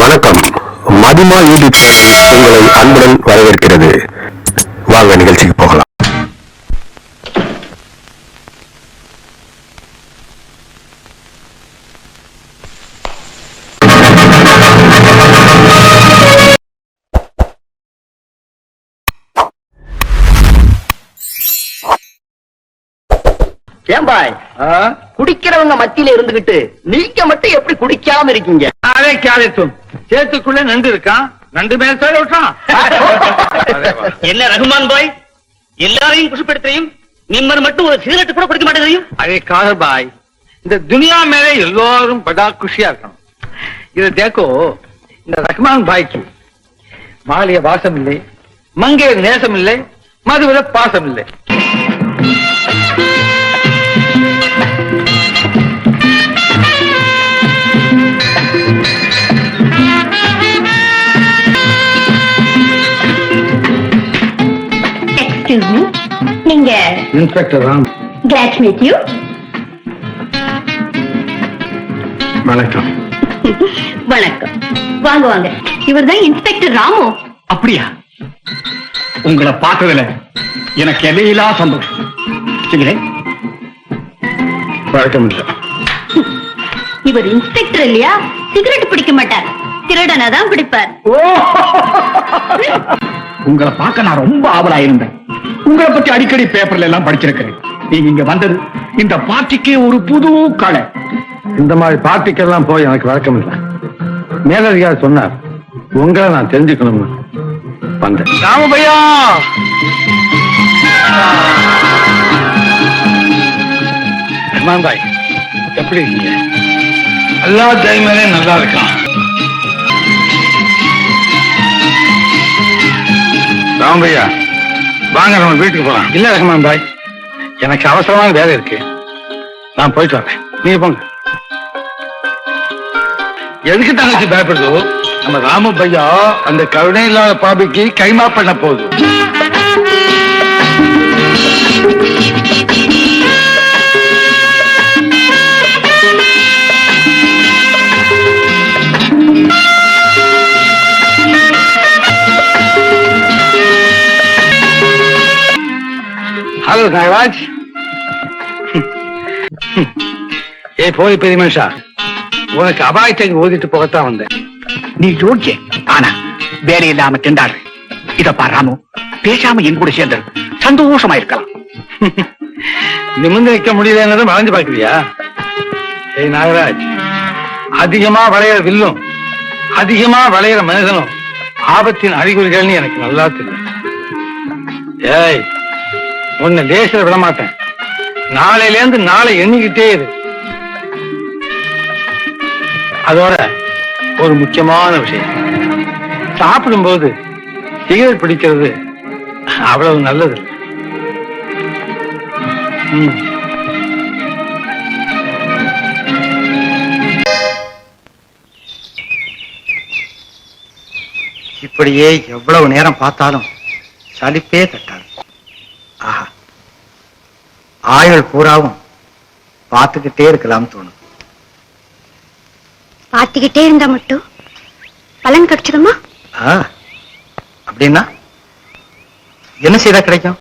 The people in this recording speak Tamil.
வணக்கம். மதிமா யூடியூப் உங்களை அன்புடன் வரவேற்கிறது. வாங்க நிகழ்ச்சிக்கு ஏன் பாய்? குடிக்கிறவங்க மத்தியில இருந்துகிட்டு நீங்க மட்டும் எப்படி குடிக்காம இருக்கீங்க? அதே கேரட்டும் சேத்துக்குள்ள நண்டு இருக்கான் நண்டு மேல தோட விட்டான் என்ன ரகுமான் பாய்? எல்லாரையும் குஷிப்படுத்தையும் நிம்மர் மட்டும் ஒரு சிகரெட் கூட குடிக்க மாட்டேங்கிறீங்க? அதே காதர் பாய். இந்த துனியா மேல எல்லாரும் படா குஷியா இருக்கணும். இது தேக்கோ இந்த ரஹ்மான் பாய்க்கு மாலிய வாசம் இல்லை மங்கைய நேசம் இல்லை மதுவில பாசம் இல்லை எக்ஸ்கியூஸ் மீ நீங்க inspector Ram glad meet you வணக்கம். வணக்கம். வாங்க வாங்க. இவர் தான் இன்ஸ்பெக்டர் ராமு. அப்படியா? உங்களை பார்த்ததுல எனக்கு எல்லையிலா சந்தோஷம். சரிங்களே வழக்கம் இல்லை இவர் இன்ஸ்பெக்டர் இல்லையா? சிகரெட் பிடிக்க மாட்டார். திருடனா தான் பிடிப்பார் உங்களை பார்க்க நான் ரொம்ப ஆவலா இருந்தேன் உங்களை பத்தி அடிக்கடி பேப்பர்ல எல்லாம் படிச்சிருக்கிறேன். நீங்க இங்க வந்தது இந்த பார்ட்டிக்கே ஒரு புது கலை. இந்த மாதிரி பார்ட்டிக்கெல்லாம் போய் எனக்கு வழக்கம் இல்லை. மேலதிகாரி சொன்னார் உங்களை நான் தெரிஞ்சுக்கணும்னு. வந்தேன். ராம பையா ரஹ்மான் பாய் எப்படி இருக்கீங்க? எல்லா டைமரே நல்லா இருக்கான். ராமையா வாங்க நம்ம வீட்டுக்கு போலாம். இல்ல ரஹ்மான் பாய். எனக்கு அவசரமான வேலை இருக்கு. நான் போயிட்டு வரேன். நீங்க போங்க. எதுக்கு தங்கச்சி பயப்படுதோ? நம்ம ராம பையா அந்த கருணை இல்லாத பாபிக்கு கைமா பண்ண போகுது. ஹலோ நாகராஜ் ஏ போய் பெரிய மனுஷா உனக்கு அபாயத்தை ஓதிட்டு போகத்தான் வந்தேன். நீ யோக்கிய ஆனா வேலை இல்லாம திண்டாடு. இத பாரு ராமு. பேசாம என் கூட சேர்ந்து சந்தோஷமா இருக்கலாம். நிமிர்ந்து நிற்க முடியலன்னு வளைஞ்சு பார்க்கறியா? ஏய் நாகராஜ் அதிகமா வளையிற வில்லும் அதிகமா வளையிற மனிதனும் ஆபத்தின் அறிகுறிகள்னு எனக்கு நல்லா தெரியும். ஏய் உன்னை லேசில் விட மாட்டேன் நாளையில இருந்து நாளை எண்ணிக்கிட்டே இரு. அதோட ஒரு முக்கியமான விஷயம். சாப்பிடும்போது சிகரெட் பிடிக்கிறது அவ்வளவு நல்லது. ம். இப்படியே எவ்வளவு நேரம் பார்த்தாலும் சலிப்பே தட்டாது. ஆயுள் பூராவும் பார்த்துக்கிட்டே இருக்கலாம்னு தோணும் பார்த்துக்கிட்டே இருந்தா மட்டும் பலன் கிடைச்சிடுமா? அப்படின்னா என்ன செய்தா கிடைக்கும்?